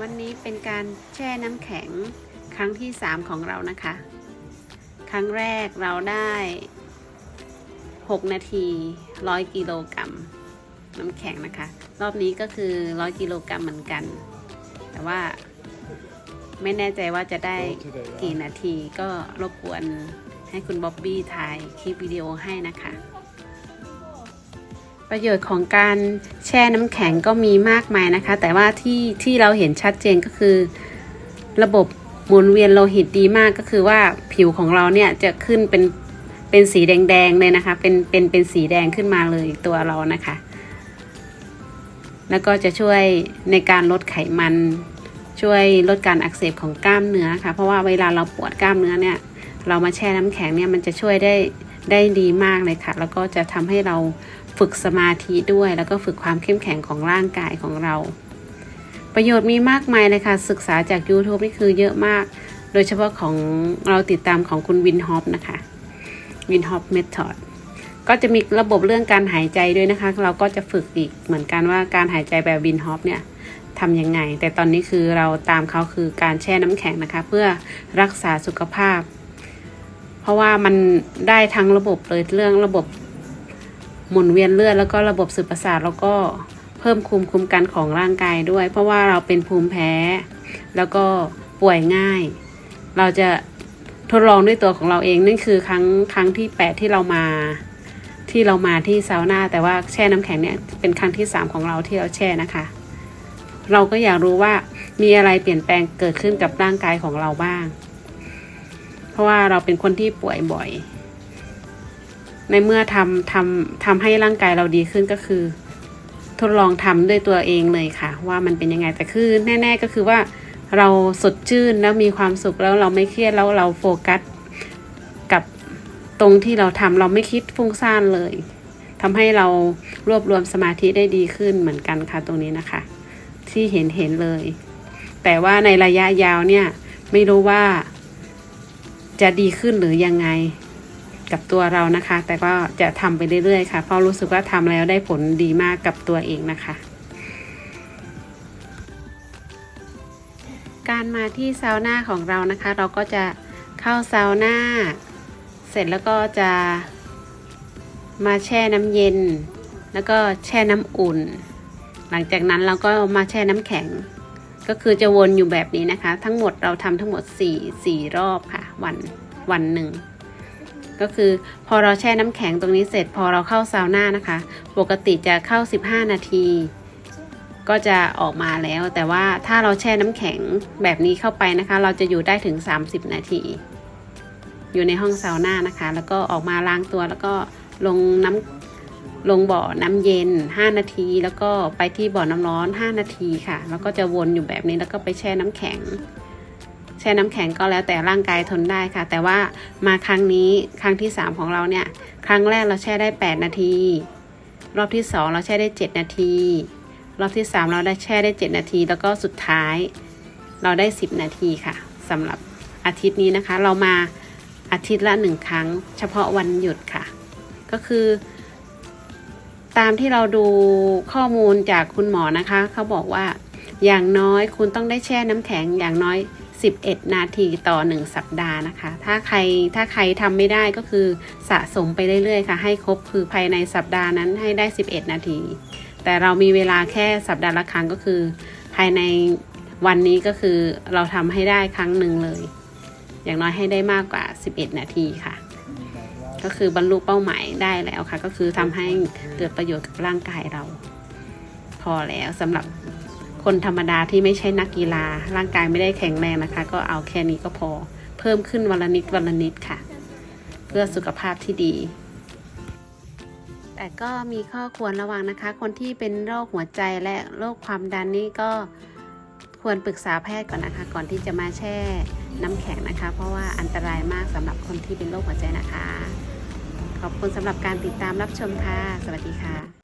วันนี้เป็นการแช่น้ำแข็งครั้งที่ 3 ของเรานะคะ ครั้งแรกเราได้ 6 นาที 100 กิโลกรัมน้ำแข็งนะคะ รอบนี้ก็คือ 100 กิโลกรัมเหมือนกัน แต่ว่าไม่แน่ใจว่าจะได้กี่นาทีก็รบกวนให้คุณบ๊อบบี้ถ่ายคลิปวิดีโอให้นะคะ ประโยชน์ของการแช่น้ำแข็งก็มีมากมายนะคะ แต่ว่าที่ที่เราเห็นชัดเจนก็คือ ระบบหมุนเวียนโลหิตดีมากก็คือว่าผิวของเราเนี่ยจะขึ้นเป็นเป็นสีแดงๆเลยนะคะ เป็นเป็นเป็นสีแดงขึ้นมาเลยตัวเรานะคะ แล้วก็จะช่วยในการลดไขมันช่วยลดการอักเสบของกล้ามเนื้อค่ะ เพราะว่าเวลาเราปวดกล้ามเนื้อเนี่ย เรามาแช่น้ำแข็งเนี่ยมันจะช่วยได้ ได้ดีมากเลยค่ะ แล้วก็จะทำให้เราฝึกสมาธิด้วย แล้วก็ฝึกความเข้มแข็งของร่างกายของเรา ประโยชน์มีมากมายเลยค่ะ ศึกษาจาก YouTube นี่คือเยอะมาก โดยเฉพาะของเราติดตามของคุณวินฮอปนะคะวินฮอปเมธอดก็จะมีระบบเรื่องการหายใจด้วยนะคะ เราก็จะฝึกอีกเหมือนกันว่าการหายใจแบบวินฮอปเนี่ยทำยังไง แต่ตอนนี้คือเราตามเขาคือการแช่น้ำแข็งนะคะ เพื่อรักษาสุขภาพ เพราะว่ามันได้ทั้งระบบเลยเรื่องระบบหมุนเวียนเลือดแล้วก็ระบบสืบประสาทแล้วก็เพิ่มภูมิคุ้มกันของร่างกายด้วย เพราะว่าเราเป็นภูมิแพ้ แล้วก็ป่วยง่าย เราจะทดลองด้วยตัวของเราเองนั่นคือครั้งครั้งที่ 8 ที่เรามาที่เรามาที่ซาวน่าแต่ว่าแช่น้ำแข็งเนี่ยเป็นครั้งที่ 3 ของเราที่เราแช่นะคะ เราก็อยากรู้ว่ามีอะไรเปลี่ยนแปลงเกิดขึ้นกับร่างกายของเราบ้าง เพราะว่าเราเป็นคนที่ป่วยบ่อย ในเมื่อทำทำทำให้ร่างกายเราดีขึ้นก็คือ ทดลองทำด้วยตัวเองเลยค่ะ ว่ามันเป็นยังไงแต่คือแน่ ๆ ก็คือว่าเราสดชื่นแล้วมีความสุขแล้วเราไม่เครียดแล้วเราโฟกัสกับตรงที่เราทำเราไม่คิดฟุ้งซ่านเลยทำให้เรารวบรวมสมาธิได้ดีขึ้นเหมือนกันค่ะตรงนี้นะคะ ที่เห็นเห็นเลย แต่ว่าในระยะยาวเนี่ยไม่รู้ว่า จะดีขึ้นหรือยังไงกับตัวเรานะคะ แต่ก็จะทำไปเรื่อยๆค่ะ เพราะรู้สึกว่าทำแล้วได้ผลดีมากกับตัวเองนะคะ การมาที่ซาวน่าของเรานะคะ เราก็จะเข้าซาวน่าเสร็จแล้วก็จะมาแช่น้ำเย็น แล้วก็แช่น้ำอุ่น หลังจากนั้นเราก็มาแช่น้ำแข็ง ก็คือจะวนอยู่แบบนี้นะคะ ทั้งหมดเราทำทั้งหมด4 4รอบค่ะ วันวันหนึ่งก็คือพอเราแช่น้ำแข็งตรงนี้เสร็จพอเราเข้าซาวน่านะคะ ปกติจะเข้า 15 นาที ก็จะออกมาแล้ว แต่ว่าถ้าเราแช่น้ำแข็งแบบนี้เข้าไปนะคะ เราจะอยู่ได้ถึง 30 นาที อยู่ในห้องซาวน่านะคะ แล้วก็ออกมาล้างตัวแล้วก็ลงน้ำ ลงบ่อน้ำเย็น 5 นาที แล้วก็ไปที่บ่อน้ำร้อน 5 นาทีค่ะ แล้วก็จะวนอยู่แบบนี้แล้วก็ไปแช่น้ำแข็ง แช่น้ำแข็งก็แล้วแต่ร่างกายทนได้ค่ะ แต่ว่ามาครั้งนี้ครั้งที่ 3 ของเราเนี่ย ครั้งแรกเราแช่ได้ 8 นาที รอบที่ 2 เราแช่ได้ 7 นาที รอบที่ 3 เราได้แช่ได้ 7 นาที แล้วก็สุดท้าย เราได้ 10 นาทีค่ะสำหรับอาทิตย์นี้นะคะ เรามาอาทิตย์ละหนึ่งครั้ง เฉพาะวันหยุดค่ะ ก็คือ ตามที่เราดูข้อมูลจากคุณหมอนะคะ เขาบอกว่าอย่างน้อยคุณต้องได้แช่น้ำแข็งอย่างน้อย 11 นาทีต่อ 1 สัปดาห์นะคะ ถ้าใครถ้าใครทำไม่ได้ก็คือสะสมไปเรื่อยๆค่ะ ให้ครบคือภายในสัปดาห์นั้นให้ได้ 11 นาที แต่เรามีเวลาแค่สัปดาห์ละครั้งก็คือ ภายในวันนี้ก็คือเราทำให้ได้ครั้งหนึ่งเลย อย่างน้อยให้ได้มากกว่า 11 นาทีค่ะ ก็คือบรรลุเป้าหมายได้แล้วค่ะ ก็คือทำให้เกิดประโยชน์กับร่างกายเรา พอแล้วสำหรับคนธรรมดาที่ไม่ใช่นักกีฬา ร่างกายไม่ได้แข็งแรงนะคะ ก็เอาแค่นี้ก็พอ เพิ่มขึ้นวันละนิดวันละนิดค่ะ เพื่อสุขภาพที่ดี แต่ก็มีข้อควรระวังนะคะ คนที่เป็นโรคหัวใจและโรคความดันนี่ก็ควรปรึกษาแพทย์ก่อนนะคะ ก่อนที่จะมาแช่น้ำแข็งนะคะ เพราะว่าอันตรายมากสำหรับคนที่เป็นโรคหัวใจนะคะ ขอบคุณสำหรับการติดตามรับชมค่ะ สวัสดีค่ะ